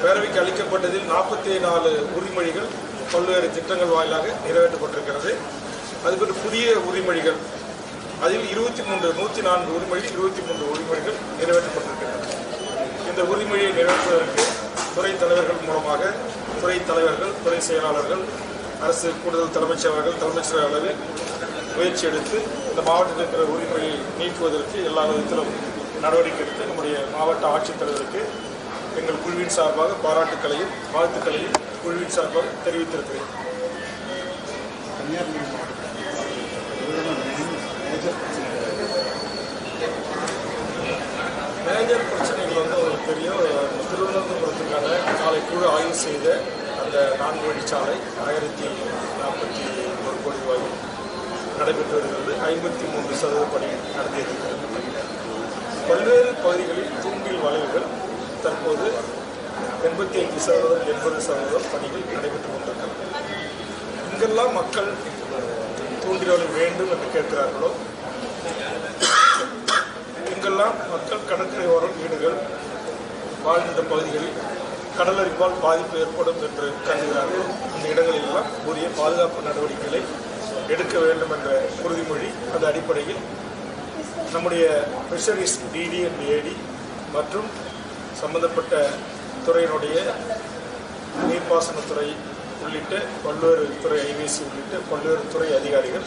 பேரவைக்கு அளிக்கப்பட்டதில் நாற்பத்தி நாலு உறுதிமொழிகள் பல்வேறு திட்டங்கள் வாயிலாக நிறைவேற்றப்பட்டிருக்கிறது. அதுபோன்று புதிய உறுதிமொழிகள் அதில் இருபத்தி மூன்று நூற்றி நான்கு உரிமொழி இருபத்தி மூன்று உரிமொழிகள் நிறைவேற்றப்பட்டிருக்கின்றன. இந்த உரிமொழியை நிறைவேற்றுவதற்கு துறை தலைவர்கள் மூலமாக துறை தலைவர்கள் துறை செயலாளர்கள் அரசு கூடுதல் தலைமைச் செயலாளர்கள் தலைமைச் செயலாளர்கள் முயற்சி எடுத்து இந்த மாவட்டத்தில் இருக்கிற உரிமையை நீக்குவதற்கு எல்லா விதத்திலும் நடவடிக்கை எடுத்து நம்முடைய மாவட்ட ஆட்சித்தலைவருக்கு எங்கள் குழுவின் சார்பாக பாராட்டுக்களையும் வாழ்த்துக்களையும் குழுவின் சார்பாக தெரிவித்திருக்கிறேன். கன்னியாகுமரி மேஜர் பிரச்சனைகள் வந்து உங்களுக்கு தெரியும். திருவனந்தபுரத்துக்கான காலை குழு ஆய்வு செய்த அந்த நான்கு வழிச்சாலை ஆயிரத்தி நாற்பத்தி ஒரு கோடி ரூபாயில் நடைபெற்று வருகிறது ஐம்பத்தி மூன்று சதவீத பணி நடந்திருக்கிறது பல்வேறு பகுதிகளில் தூண்டில் வளைவுகள் தற்போது எண்பத்தி ஐந்து சதவீதம் எண்பது சதவீதம் பணிகள் நடைபெற்று கொண்டிருக்கிறது. இங்கெல்லாம் மக்கள் தூண்டில் வளைவு வேண்டும் என்று கேட்கிறார்களோ? எங்கெல்லாம் மக்கள் கடற்கரை ஓரம் வீடுகள் வாழ்கின்ற பகுதிகளில் கடலரிப்பால் பாதிப்பு ஏற்படும் என்று கருதுகிறார்கள்? அந்த இடங்களிலெல்லாம் உரிய பாதுகாப்பு நடவடிக்கைகளை எடுக்க வேண்டும் என்ற உறுதிமொழி அந்த அடிப்படையில் நம்முடைய ஃபிஷரிஸ் டிடி அண்ட் ஏடி மற்றும் சம்பந்தப்பட்ட துறையினுடைய நீர்ப்பாசனத்துறை உள்ளிட்ட பல்வேறு துறை ஐவிசி உள்ளிட்ட பல்வேறு துறை அதிகாரிகள்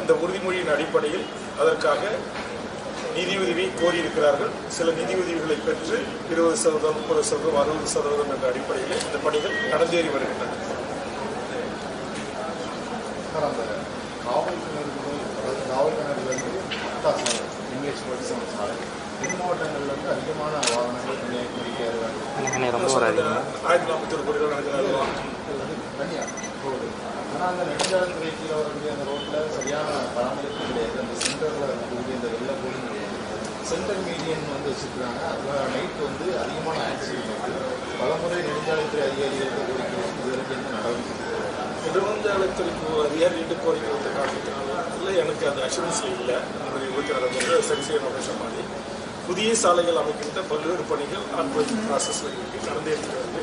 அந்த உறுதிமொழியின் அடிப்படையில் அதற்காக நிதியுதவி கோரியிருக்கிறார்கள். சில நிதியுதவிகளை பெற்று இருபது சதவீதம் முப்பது சதவீதம் அறுபது சதவீதம் என்ற அடிப்படையில் இந்த பணிகள் நடந்தேறி வருகின்றன சார் அந்த காவல் கிணறுகள் அதாவது காவல் இங்கிலீஷ் படிச்சவங்க சாலை தென் மாவட்டங்கள்லேருந்து அதிகமான வாகனங்கள் கன்னியாகுமரி கேரளா ரொம்ப வராதிங்க. ஆயிரத்தி நாற்பத்தி ஒரு நடக்கிறார்கள் தனியாக ஆனால் அந்த நெடுஞ்சாலைத்துறை கீழே வரக்கூடிய அந்த ரோட்டில் சரியான பராமரிப்பு கிடையாது. அந்த சென்டரில் இருக்கக்கூடிய இந்த வெள்ள போலும் கிடையாது. சென்டர் மீடியன் வந்து வச்சுருக்காங்க அதில் நைட் வந்து அதிகமான ஆக்சிடென்ட் வந்து பலமுறை நெடுஞ்சாலைத்துறை அதிகாரிகளுக்கு கோரிக்கை இது வரைக்கும் எந்த நடவடிக்கை எடுக்கல. நெடுவந்தாளத்திற்கு அதிகாரிகிட்ட கோரிக்கை வந்து காரணத்தினால இல்லை எனக்கு அந்த அஷூரன்ஸ் இல்லை. அந்த விபத்து நடந்தது சரி செய்யணும் அப்படின்னு மாதிரி புதிய சாலைகள் அமைக்கின்ற பல்வேறு பணிகள் ஆன்கோயிங் ப்ராசஸில் இருக்கு. நடந்தே இருக்கிறது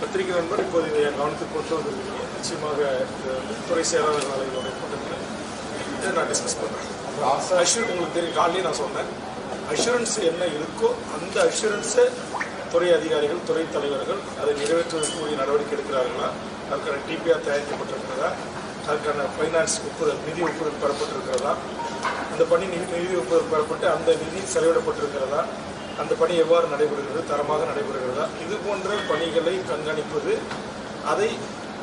பத்திரிகை நண்பர் இப்போது இதை என் கவனத்துக்கு கொண்டு வந்திருக்கீங்க. நிச்சயமாக வந்து துறை செயலாளர் நாளையோட கூட்டத்தில் இதை நான் டிஸ்கஸ் பண்ணுறேன் அஷூர் உங்களுக்கு தெரியும் காலையிலே நான் சொன்னேன். அஷூரன்ஸ் என்ன இருக்கோ அந்த அஷூரன்ஸை துறை அதிகாரிகள் துறை தலைவர்கள் அதை நிறைவேற்றுவதற்கு உரிய நடவடிக்கை எடுக்கிறார்களா? அதற்கான டிபிஆர் தயாரிக்கப்பட்டிருக்கிறதா அதற்கான ஃபைனான்ஸ் ஒப்புதல் நிதி ஒப்புதல் பெறப்பட்டிருக்கிறதா? அந்த பணி நிதி நிதி ஒப்புதல் பெறப்பட்டு அந்த நிதி செலவிடப்பட்டிருக்கிறதா? அந்த பணி எவ்வாறு நடைபெறுகிறது? தரமாக நடைபெறுகிறதா? இது போன்ற பணிகளை கண்காணிப்பது அதை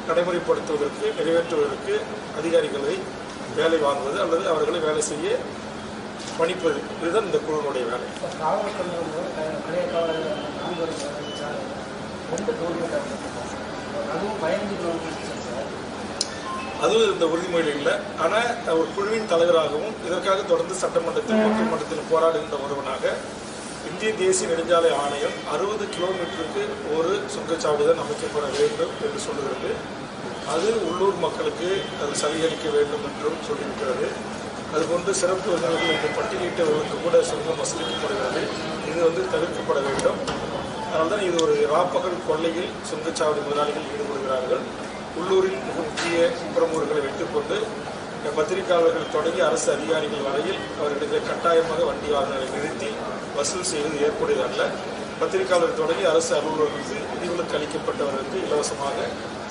நடைமுறைப்படுத்துவதற்கு நிறைவேற்றுவதற்கு அதிகாரிகளை வேலை வாங்குவது அல்லது அவர்களை வேலை செய்ய பணிப்பது. இதுதான் இந்த குழுவினுடைய வேலை. காவல்துறை அதுவும் இந்த உறுதிமொழி இல்லை ஆனால் ஒரு குழுவின் தலைவராகவும் இதற்காக தொடர்ந்து சட்டமன்றத்தில் மக்கள் மன்றத்தில் போராடுகின்ற ஒருவனாக இந்திய தேசிய நெடுஞ்சாலை ஆணையம் அறுபது கிலோமீட்டருக்கு ஒரு சுங்கச்சாவடிதான் அமைக்கப்பட வேண்டும் என்று சொல்லுகிறது. அது உள்ளூர் மக்களுக்கு அது சலுகரிக்க வேண்டும் என்றும் சொல்லியிருக்கிறது. அதுபோன்று சிறப்பு விருந்தினர்கள் என்று பட்டியலிட்டவர்களுக்கு கூட சுங்கம் வசூலிக்கப்படுகிறது. இது வந்து தவிர்க்கப்பட வேண்டும். அதனால்தான் இது ஒரு ராப்பகல் கொள்ளையில் சுங்கச்சாவடி முதலாளிகள் ஈடுபடுகிறார்கள். உள்ளூரில் மிக முக்கிய பிரமுகர்களை வைத்துக்கொண்டு பத்திரிகையாளர்கள் தொடங்கி அரசு அதிகாரிகள் வரையில் அவர்களிடையே கட்டாயமாக வண்டி வாகனங்களை நிறுத்தி வசூல் செய்வது ஏற்புடையதல்ல பத்திரிகையாளர் தொடங்கி அரசு அலுவலர்களுக்கு விதிவிலக்கு அளிக்கப்பட்டவர்களுக்கு இலவசமாக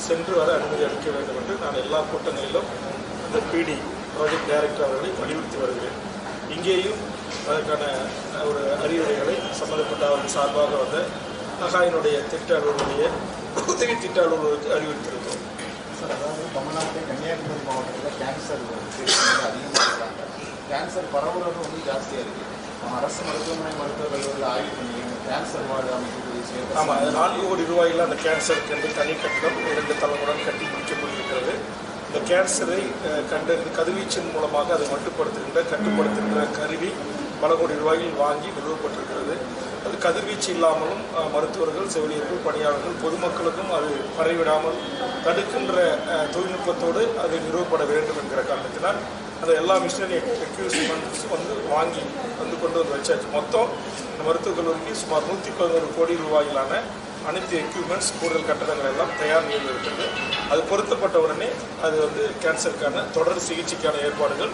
சென்று வர அனுமதி அளிக்க வேண்டும் என்று நான் எல்லா கூட்டங்களிலும் இந்த பிடி ப்ராஜெக்ட் டைரக்டர் அவர்களை வலியுறுத்தி வருகிறேன். இங்கேயும் அதற்கான ஒரு அறிவுரைகளை சம்பந்தப்பட்ட அவர்கள் சார்பாக வந்த நகாயினுடைய திட்ட அலுவலருடைய உதவி திட்ட அலுவலருக்கு அறிவுறுத்தியிருக்கிறோம் சார் அதாவது தமிழ்நாட்டில் கன்னியாகுமரி மாவட்டத்தில் கேன்சர் அதிகமாக இருக்காங்க. கேன்சர் பரவலாக வந்து ஜாஸ்தியாக இருக்குது நம்ம அரசு மருத்துவமனை மருத்துவ கல்லூரியில் ஆய்வு பண்ணி கேன்சர் வார்டு அமைக்கக்கூடிய ஆமாம் நான்கு கோடி ரூபாயில் அந்த கேன்சருக்கு என்று தனி கட்டிடம் இரண்டு தலைமுடன் கட்டி முடிக்கப்பட்டிருக்கிறது இந்த கேன்சரை கண்டறிந்து கதிர்வீச்சின் மூலமாக அதை மட்டுப்படுத்துகின்ற கட்டுப்படுத்துகின்ற கருவி பல கோடி ரூபாயில் வாங்கி நிறுவப்பட்டிருக்கிறது. அது கதிர்வீச்சு இல்லாமலும் மருத்துவர்கள் செவிலியர்கள் பணியாளர்கள் பொதுமக்களுக்கும் அது பரவிடாமல் தடுக்கின்ற தொழில்நுட்பத்தோடு அது நிறுவப்பட வேண்டும் என்கிற காரணத்தினால் அந்த எல்லா மிஷினரி எக்யூப்மெண்ட்ஸும் வந்து வாங்கி வந்து கொண்டு வந்து வச்சாச்சு. மொத்தம் இந்த மருத்துவக் கல்லூரிக்கு சுமார் நூற்றி பதினோரு கோடி ரூபாயிலான அனைத்து எக்யூப்மெண்ட்ஸ் கூடுதல் கட்டடங்கள் எல்லாம் தயார் நிலையில் இருக்கிறது அது பொருத்தப்பட்ட உடனே அது வந்து கேன்சருக்கான தொடர் சிகிச்சைக்கான ஏற்பாடுகள்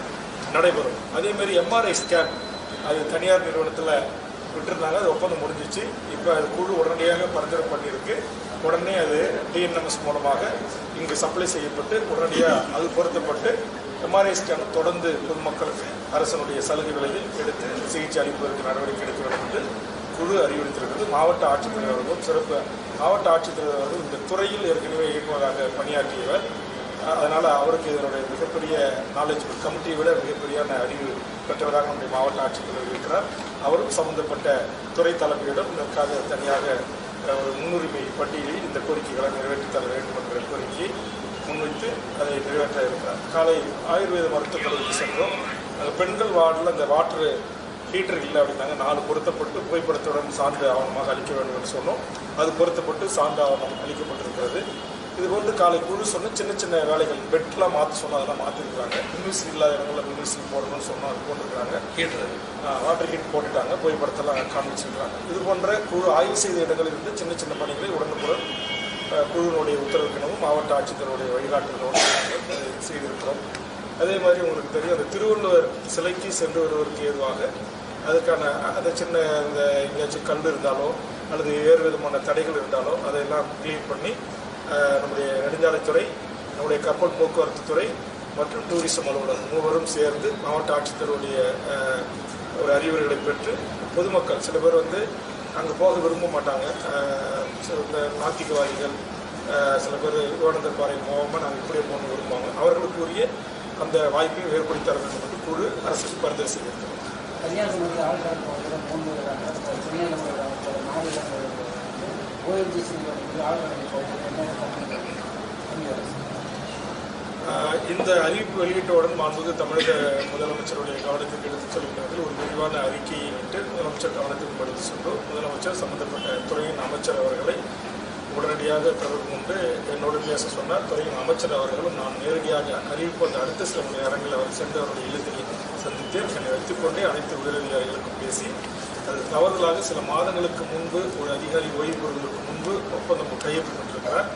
நடைபெறும். அதேமாரி எம்ஆர்ஐ ஸ்கேன் அது தனியார் நிறுவனத்தில் விட்டுருந்தாங்க. அது ஒப்பந்தம் முடிஞ்சிச்சு. இப்போ அது குழு உடனடியாக பரிந்துரை பண்ணியிருக்கு. உடனே அது டிஎன்எம்எஸ் மூலமாக இங்கு சப்ளை செய்யப்பட்டு உடனடியாக அது பொருத்தப்பட்டு எம்ஆர்ஐ ஸ்கேன் தொடர்ந்து பொதுமக்களுக்கு அரசனுடைய சலுகைகளையும் எடுத்து சிகிச்சை அளிப்பதற்கு நடவடிக்கை எடுக்க வேண்டும் என்று குழு அறிவுறுத்திருக்கிறது மாவட்ட ஆட்சித்தலைவர்களும் சிறப்பு மாவட்ட ஆட்சித்தலைவர் அவர்கள் இந்த துறையில் ஏற்கனவே இயக்குவதாக பணியாற்றியவர். அதனால் அவருக்கு இதனுடைய மிகப்பெரிய நாலேஜ் கமிட்டியை விட மிகப்பெரியான அறிவு பெற்றவராக நம்முடைய மாவட்ட ஆட்சித்தலைவர் இருக்கிறார். அவரும் சம்பந்தப்பட்ட துறை தலைமையிடம் இதற்காக தனியாக ஒரு முன்னுரிமை பட்டியலில் இந்த கோரிக்கைகளை நிறைவேற்றி தர வேண்டும் என்ற கோரிக்கையை முன்வைத்து அதை நிறைவேற்ற இருக்கிறார். காலை ஆயுர்வேத மருத்துவக் கல்லூரிக்கு சென்றோம் பெண்கள் வார்டில் அந்த வாட்டர் ஹீட்டர் இல்லை அப்படின்னாங்க. நாலு பொருத்தப்பட்டு புகைப்படத்துடன் சான்று ஆவணமாக அளிக்க வேண்டும் என்று சொன்னோம். அது பொருத்தப்பட்டு சான்று ஆவணம் அளிக்கப்பட்டிருக்கிறது. இது போன்று காலை குழு சொன்ன சின்ன சின்ன வேலைகள். பெட்லாம் மாற்ற சொன்னால் அதெல்லாம் மாற்றிருக்கிறாங்க மின்விசிறி இல்லாத இடங்களில் மின்விசிறி போடணும்னு சொன்னால் அது போட்டிருக்கிறாங்க. ஹீட்டர் வாட்டர் ஹீட் போட்டுட்டாங்க. புகைப்படத்தெல்லாம் காமிச்சிருக்கிறாங்க. இது போன்ற குழு ஆய்வு செய்த இடங்களில் இருந்து சின்ன சின்ன பணிகளை உடனுக்குடன் குழுவினுடைய உத்தரவுக்கினமும் மாவட்ட ஆட்சித்தருடைய வழிகாட்டுதலோடு செய்திருக்கிறோம். அதே மாதிரி உங்களுக்கு தெரியும் அந்த திருவள்ளுவர் சிலைக்கு சென்று வருவதற்கு ஏதுவாக அதுக்கான அந்த சின்ன இந்த எங்கேயாச்சும் கல் இருந்தாலோ அல்லது வேறு விதமான தடைகள் இருந்தாலோ அதையெல்லாம் க்ளீன் பண்ணி நம்முடைய நெடுஞ்சாலைத்துறை நம்முடைய கப்பல் போக்குவரத்து துறை மற்றும் டூரிசம் அலுவலர் மூவரும் சேர்ந்து மாவட்ட ஆட்சித்தருடைய ஒரு அறிவுரைகளை பெற்று பொதுமக்கள் சில பேர் வந்து அங்கே போக விரும்ப மாட்டாங்க. சில இந்த நாத்திகவாதிகள் சில பேர் விவானந்தர் பாறை போகாமல் நாங்கள் இப்படியே போகணும் விரும்புவாங்க. அவர்களுக்கு உரிய அந்த வாய்ப்பையும் ஏற்படுத்தி தர வேண்டும் என்று குழு அரசுக்கு பரிந்துரை செய்திருக்கிறோம் இந்த அறிவிப்பு வெளியிட்டவுடன் மாண்புமிகு தமிழக முதலமைச்சருடைய கவனத்துக்கு எடுத்துச் செல்கின்றதில் ஒரு விரிவான அறிக்கையை விட்டு முதலமைச்சர் கவனத்துக்கு எடுத்து சென்றோம் முதலமைச்சர் சம்பந்தப்பட்ட துறையின் அமைச்சர் அவர்களை உடனடியாக தொடர்பு கொண்டு என்னோடு பேச சொன்னார். துறையின் அமைச்சர் அவர்களும் நான் நேரடியாக அறிவிப்பு அந்த அடுத்த சில மணி நேரங்களில் அவர் சென்று அவருடைய இல்லத்தினை சந்தித்தேன் என்னை வைத்துக்கொண்டே அனைத்து உயரதிகாரிகளுக்கும் பேசி அது தவறுதலாக சில மாதங்களுக்கு முன்பு ஒரு அதிகாரி ஓய்வு பெறுவதற்கு முன்பு ஒப்பந்தம் கையெழுத்திட்டிருக்கிறார்.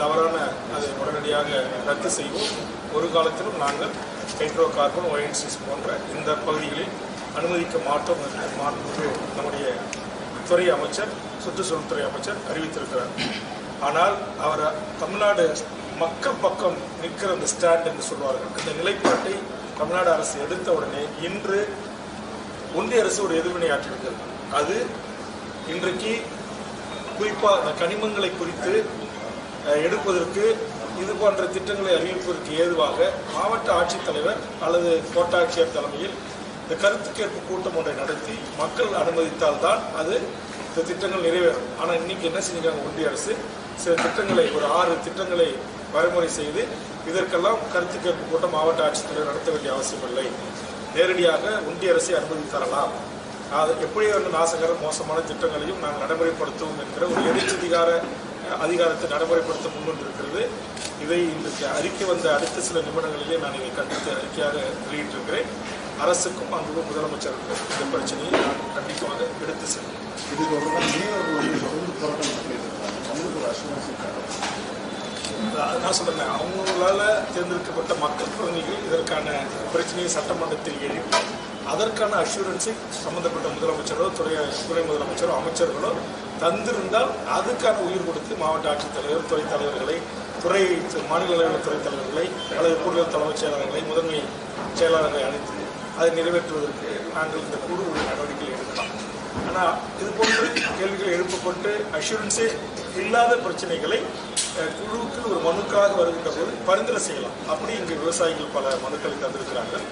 தவறான அதை உடனடியாக ரத்து செய்வோம். ஒரு காலத்திலும் நாங்கள் ஹைட்ரோ கார்பன் ஒயன்சிஸ் போன்ற இந்த பகுதிகளில் அனுமதிக்க மாட்டோம் என்று நம்முடைய துறை அமைச்சர் சுற்றுச்சூழல்துறை அமைச்சர் அறிவித்திருக்கிறார். ஆனால் அவர் தமிழ்நாடு மக்கள் பக்கம் நிற்கிற அந்த ஸ்டாண்ட் என்று சொல்வார்கள். அந்த நிலைப்பாட்டை தமிழ்நாடு அரசு எடுத்த உடனே இன்று ஒன்றிய அரசு ஒரு எதிர்வினை ஆற்றிருக்கிறது அது இன்றைக்கு குறிப்பாக கனிமங்களை குறித்து எடுப்பதற்கு இது போன்ற திட்டங்களை அறிவிப்பதற்கு ஏதுவாக மாவட்ட ஆட்சித்தலைவர் அல்லது கோட்டாட்சியர் தலைமையில் இந்த கருத்து கேட்பு கூட்டம் ஒன்றை நடத்தி மக்கள் அனுமதித்தால்தான் அது இந்த திட்டங்கள் நிறைவேறும். ஆனால் இன்னைக்கு என்ன செஞ்சுருக்காங்க ஒன்றிய அரசு? சில திட்டங்களை ஒரு ஆறு திட்டங்களை வரைமுறை செய்து இதற்கெல்லாம் கருத்து கேட்பு கூட்டம் மாவட்ட ஆட்சித்தலைவர் நடத்த வேண்டிய அவசியமில்லை நேரடியாக ஒன்றிய அரசை அனுமதி தரலாம். அது எப்படி வந்து நாசகர மோசமான திட்டங்களையும் நாங்கள் நடைமுறைப்படுத்துவோம் என்கிற ஒரு எதிர்ச்சதிகார அதிகாரத்தை நடைமுறைப்படுத்த முன்வந்திருக்கிறது. இதை இன்றைக்கு அறிக்கை வந்த அடுத்த சில நிமிடங்களிலே நான் இதை கண்டித்து அறிக்கையாக வெளியிட்டிருக்கிறேன். அரசுக்கும் அங்கு முதலமைச்சருக்கும் இந்த பிரச்சனையை நான் கண்டிப்பாக எடுத்து செல்வேன். இது ஒரு மீனவர்கள் வந்து தொடர்ந்து போராட்டம் பண்ணிட்டு இருக்காங்க அரசு ஒரு அசூரன்ஸ் இருக்காங்க அதான் நான் சொல்றேன் அவங்களால தேர்ந்தெடுக்கப்பட்ட மக்கள் பிரதிநிதிகள் இதற்கான பிரச்சனையை சட்டமன்றத்தில் எழுப்பி அதற்கான அஷூரன்ஸை சம்பந்தப்பட்ட முதலமைச்சரோ துறை துறை முதலமைச்சரோ அமைச்சர்களோ தந்திருந்தால் அதுக்கான உயிர் கொடுத்து மாவட்ட ஆட்சித்தலைவர் துறை தலைவர்களை துறை மாநில அளவில் துறை தலைவர்களை அல்லது கூடுதல் தலைமைச் செயலாளர்களை முதன்மை செயலாளர்களை அழைத்து அதை நிறைவேற்றுவதற்கு நாங்கள் இந்த குழு நடவடிக்கைகள் நடவடிக்கை எடுக்கலாம். ஆனால் இது போன்ற கேள்விகள் எழுப்பப்பட்டு அஷூரன்ஸே இல்லாத பிரச்சனைகளை குழுவுக்கு ஒரு மனுக்காக வருகின்ற போது பரிந்துரை செய்யலாம். அப்படி இங்கு விவசாயிகள் பல மனுக்களை தந்திருக்கிறார்கள்.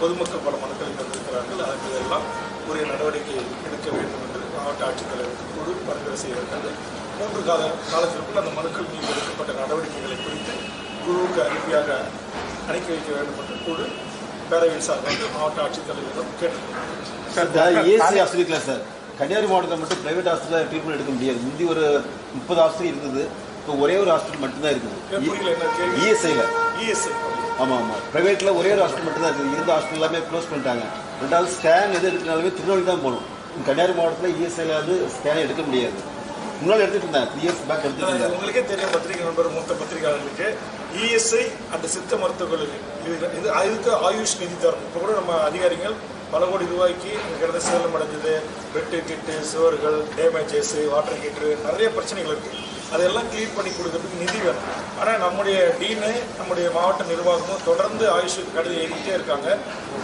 பொதுமக்கள் பல மனுக்களை தந்திருக்கிறார்கள். அதற்கு இதெல்லாம் உரிய நடவடிக்கை எடுக்க வேண்டும் என்று மாவட்ட ஆட்சித்தலைவர் குழு பரிந்துரை செய்திருக்கிறது. மூன்று கால காலத்திற்குள் அந்த மனுக்கள் மீது எடுக்கப்பட்ட நடவடிக்கைகளை குறித்து குழுவுக்கு அனுப்பியாக அனுப்பி வைக்க வேண்டும் என்று குழு பேரவையின் சார்பாக மாவட்ட ஆட்சித்தலைவரிடம் கேட்டுக்கொண்டார் ஏசி சார். கன்னியாகுமரி மாவட்டத்தில் மட்டும் பிரைவேட் ஹாஸ்பிட்டலில் ட்ரீட்மெண்ட் எடுக்க முடியாது. முந்தி ஒரு முப்பது ஹாஸ்பிட்டல் இருந்தது. இப்போ ஒரே ஒரு ஹாஸ்பிட்டல் மட்டும்தான் இருக்குது. கேள்வி? இஎஸ்ஐயில் இஎஸ்ஐ ஆமாம் ஆமாம் ப்ரைவேட்டில் ஒரே ஒரு ஹாஸ்பிட்டல் மட்டும் தான் இருக்குது. இருந்த ஹாஸ்பிட்டல் எல்லாமே க்ளோஸ் பண்ணிட்டாங்க. ரெண்டாவது ஸ்கேன் எது எடுக்கனாலுமே திருநெல்வேலி தான் போகணும். கன்னியாகுமரி மாவட்டத்தில் இஎஸ்ஐயில் வந்து ஸ்கேன் எடுக்க முடியாது. முன்னாடி எடுத்துகிட்டு இருந்தாங்க. த்ரீ இயர்ஸ் பேக் எடுத்துகிட்டு இருந்தாங்க. உங்களுக்கே தெரியும் பத்திரிகை நண்பர் மூத்த பத்திரிகையாளர்களுக்கு இஎஸ்ஐ அந்த சித்த மருத்துவர்களுக்கு இது இது இதுக்கு ஆயுஷ் நிதி தரணும் இப்போ கூட நம்ம அதிகாரிகள் பல கோடி ரூபாய்க்கு கிடந்த சேதம் அடைஞ்சது. பெட்டு கிட்டு சுவர்கள் டேமேஜஸ் வாட்டர் ஹீட்ரு நிறைய பிரச்சனைகள் இருக்குது அதெல்லாம் க்ளீன் பண்ணி கொடுக்கறதுக்கு நிதி வேணும். ஆனால் நம்முடைய டீனு நம்முடைய மாவட்ட நிர்வாகமும் தொடர்ந்து ஆயுஷ் கடிதம் எழுதிட்டே இருக்காங்க.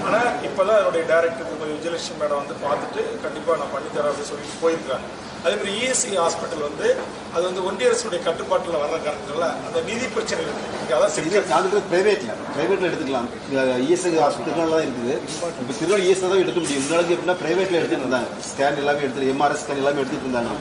ஆனால் இப்போ தான் அதனுடைய டைரக்டர் திருமதி விஜயலட்சுமி மேடம் வந்து பார்த்துட்டு கண்டிப்பாக நான் பண்ணித்தரேன் அப்படின்னு சொல்லிட்டு போயிருக்காங்க. அதே மாதிரி இஎஸ்சி ஹாஸ்பிட்டல் வந்து அது வந்து ஒன்றிய அரசுடைய கட்டுப்பாட்டில் வர்ற காரணத்தில் அந்த நிதி பிரச்சனை இருக்குது அதான் சரி நான் இருக்கிறது ப்ரைவேட்டில் ப்ரைவேட்டில் எடுத்துக்கலாம். இஎஸ்ஐ ஹாஸ்பிட்டல் தான் இருக்குது. இப்போ திருநெல்வேலி இஎஸ்ஐ தான் எடுக்க முடியும். முன்னாடி எப்படின்னா பிரைவேட்டில் எடுத்துகிட்டு இருந்தாங்க. ஸ்கேன் எல்லாமே எடுத்து எம்ஆர்எஸ் ஸ்கேன் எல்லாமே எடுத்துட்டு இருந்தாங்க.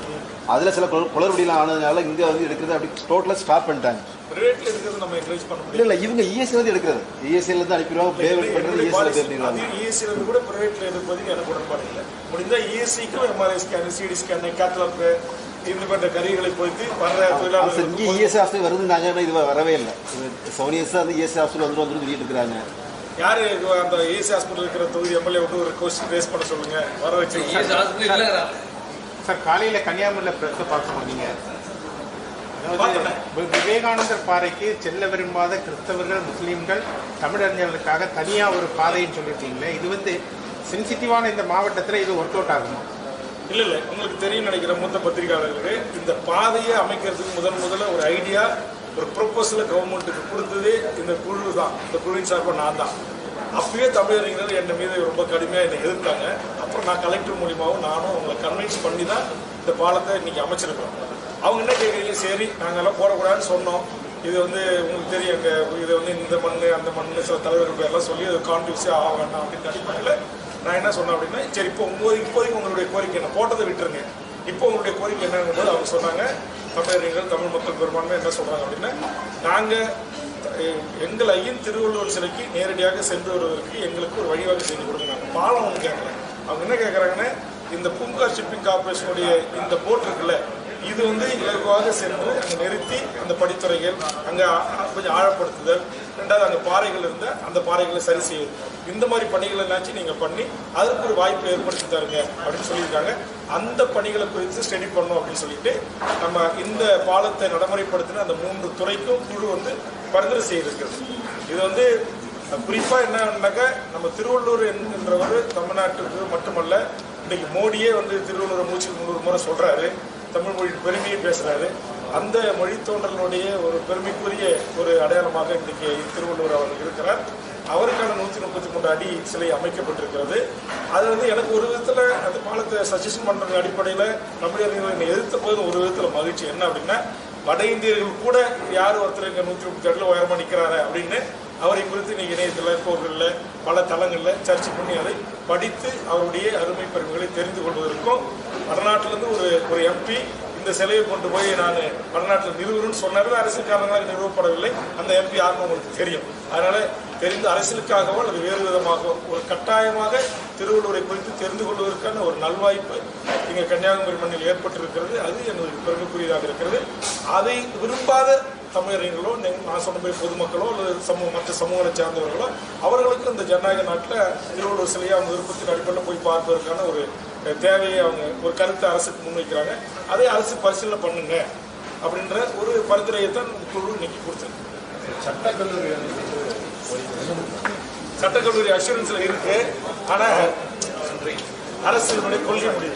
அதில் சில குள- குளறுபடியெல்லாம் ஆனதுனால இங்கே வந்து எடுக்கிறது அப்படி டோட்டலாக ஸ்டாப் பண்ணிட்டாங்க. பிரைவேட்ல இருக்கிறது நம்ம என்கரேஜ் பண்ண இல்லை இல்லை இவங்க இஎஸ்ஐ வந்து எடுக்கிறது. இஎஸ்ஐல இருந்து அனுப்பிடுவாங்க பேமெண்ட் பண்ணுறது இஎஸ்ஐல பே பண்ணிடுவாங்க இஎஸ்சியில் இருந்து கூட பிரைவேட்ல எடுப்பதுக்கு எனக்கு உடன்பாடு இல்லை. முடிந்தா இஎஸ்சிக்கும் எம்ஆர்ஐ ஸ்கேன் சிடி ஸ்கேன் இது போன்ற கருவிகளை போய்த்து வர்ற சார் இங்கே இஎஸ்ஐ ஹாஸ்பிட்டல் வருதுனாங்க ஆனால் இது வரவே இல்லை. செவன் இயர்ஸாக வந்து இஎஸ்ஐ ஹாஸ்பிட்டல் வந்துடும் வந்துடும் சொல்லிட்டு இருக்கிறாங்க. யாரு அந்த ஏசி ஹாஸ்பிட்டல் இருக்கிற தொகுதி எம்எல்ஏ விட்டு ஒரு கொஸ்டின் ரேஸ் பண்ண சொல்லுங்க. வர வச்சு சார் காலையில் கன்னியாகுமரியில் ப்ரெஸ்ஸை பார்க்க போனீங்க அதாவது விவேகானந்தர் பாறைக்கு செல்ல விரும்பாத கிறிஸ்தவர்கள் முஸ்லீம்கள் தமிழறிஞர்களுக்காக தனியாக ஒரு பாதைன்னு சொல்லியிருக்கீங்களே இது வந்து சென்சிட்டிவான இந்த மாவட்டத்தில் இது ஒர்க் அவுட் ஆகுமா? இல்லை இல்லை. உங்களுக்கு தெரியும் நினைக்கிற மூத்த பத்திரிகையாளர்களுக்கு இந்த பாதையை அமைக்கிறதுக்கு முதன் முதல்ல ஒரு ஐடியா ஒரு ப்ரொப்போசலை கவர்மெண்ட்டுக்கு கொடுத்தது இந்த குழு தான். இந்த குழுவின் சார்பாக நான் தான். அப்பயே தமிழறிஞர் என் மீது ரொம்ப கடுமையாக என்னை எதிர்த்தாங்க. அப்புறம் நான் கலெக்டர் மூலியமாகவும் நானும் அவங்களை கன்வின்ஸ் பண்ணி தான் இந்த பாலத்தை இன்னைக்கு அமைச்சிருக்கிறோம். அவங்க என்ன கேட்குறீங்க சரி நாங்கெல்லாம் போடக்கூடாதுன்னு சொன்னோம். இது வந்து உங்களுக்கு தெரியும் எங்க இது வந்து இந்த மண் அந்த மண் சில தலைவர்கள் பேர்லாம் சொல்லி அது கான்ட்ரிபியூஸே ஆக வேண்டாம் அப்படின்னு அடிப்படையில் நான் என்ன சொன்னேன் அப்படின்னா சரி இப்போ உங்க இப்போதைக்கு உங்களுடைய கோரிக்கை என்ன? போட்டதை விட்டுருங்க. இப்போ உங்களுடைய கோரிக்கை என்னங்கும் போது அவங்க சொன்னாங்க. தமிழறிஞர்கள் தமிழ் மக்கள் பெரும்பான்மை என்ன சொல்றாங்க அப்படின்னா நாங்கள் எங்கள் ஐயன் திருவள்ளுவர் சிலைக்கு நேரடியாக சென்று வருவதற்கு எங்களுக்கு ஒரு வழிவகை செஞ்சு கொடுங்க பாலம் ஒன்று கேட்கல அவங்க என்ன கேட்குறாங்கன்னா இந்த பூங்கா ஷிப்பிங் கார்பரேஷனுடைய இந்த போட் இருக்குல்ல இது வந்து இலகுவாக சென்று அங்கே நிறுத்தி அந்த படித்துறைகள் அங்கே கொஞ்சம் ஆழப்படுத்துதல் ரெண்டாவது அங்கே பாறைகள் இருந்த அந்த பாறைகளை சரி செய்யுது இந்த மாதிரி பணிகள் எல்லாச்சும் நீங்கள் பண்ணி அதற்கு ஒரு வாய்ப்பை ஏற்படுத்தி தருங்க அப்படின்னு சொல்லியிருக்காங்க. அந்த பணிகளை குறித்து ஸ்டடி பண்ணோம் அப்படின்னு சொல்லிட்டு நம்ம இந்த பாலத்தை நடைமுறைப்படுத்தின அந்த மூன்று துறைக்கும் குழு வந்து பரிந்துரை செய்திருக்கிறது. இது வந்து குறிப்பாக என்னன்னாக்கா நம்ம திருவள்ளூர் என்கின்றவர் தமிழ்நாட்டுக்கு மட்டுமல்ல இன்னைக்கு மோடியே வந்து திருவள்ளூரை மூச்சு முந்நூறு முறை சொல்றாரு. தமிழ் மொழியின் பெருமையை பேசுறாரு. அந்த மொழி தோன்றலுடைய ஒரு பெருமைக்குரிய ஒரு அடையாளமாக இன்றைக்கு திருவள்ளுவர் அவர்கள் இருக்கிறார். அவருக்கான நூற்றி முப்பத்தி மூன்று அடி சிலை அமைக்கப்பட்டிருக்கிறது. அது வந்து எனக்கு ஒரு விதத்தில் அந்த பாலத்தை சஜஷன் பண்ணுற அடிப்படையில் தமிழர்கள் என்னை எதிர்த்த போது ஒரு விதத்தில் மகிழ்ச்சி. என்ன அப்படின்னா வட இந்தியர்கள் கூட யார் ஒருத்தர் இங்கே நூற்றி முப்பத்தி அடியில் உயரமாக நிற்கிறாரு அப்படின்னு அவரை குறித்து இன்னைக்கு இணையத்தில் கோர்களில் பல தளங்களில் சர்ச்சை பண்ணி அதை படித்து அவருடைய அருமை பெருமைகளை தெரிந்து கொள்வதற்கும் வடநாட்டிலேருந்து ஒரு ஒரு எம்பி இந்த சிலையை கொண்டு போய் நான் வடநாட்டில் நிறுவனம்னு சொன்னாரு. அரசியல்காரங்களாக நிறுவப்படவில்லை. அந்த எம்பி யாருன்னு உங்களுக்கு தெரியும். அதனால தெரிந்து அரசியலுக்காகவோ அல்லது வேறு விதமாகவோ ஒரு கட்டாயமாக திருவள்ளுவரை குறித்து தெரிந்து கொள்வதற்கான ஒரு நல்வாய்ப்பு இங்கே கன்னியாகுமரி மண்ணில் ஏற்பட்டிருக்கிறது. அது எனக்கு பெருமைக்குரியதாக இருக்கிறது. அதை விரும்பாத தமிழறிஞர்களோ நான் சொன்ன மாதிரி பொதுமக்களோ அல்லது சமூக மற்ற சமூகங்களை சார்ந்தவர்களோ அவர்களுக்கு இந்த ஜனநாயக நாட்டில் திருவள்ளுவர் சிலையை அவங்க விருப்பத்தின் அடிப்படையில் போய் பார்ப்பதற்கான ஒரு தேவையை அவங்க ஒரு கருத்தை அரசுக்கு முன்வைக்கிறாங்க. அதை அரசு பரிசீலனை பண்ணுங்க அப்படின்ற ஒரு பரிந்துரையை தான் குழு இன்னைக்கு கொடுத்தது சட்டக்கல்லூரி சட்டக்கல்லூரி அஷூரன்ஸ்ல இருக்கு. ஆனா அரசு கொள்கை முடிவு.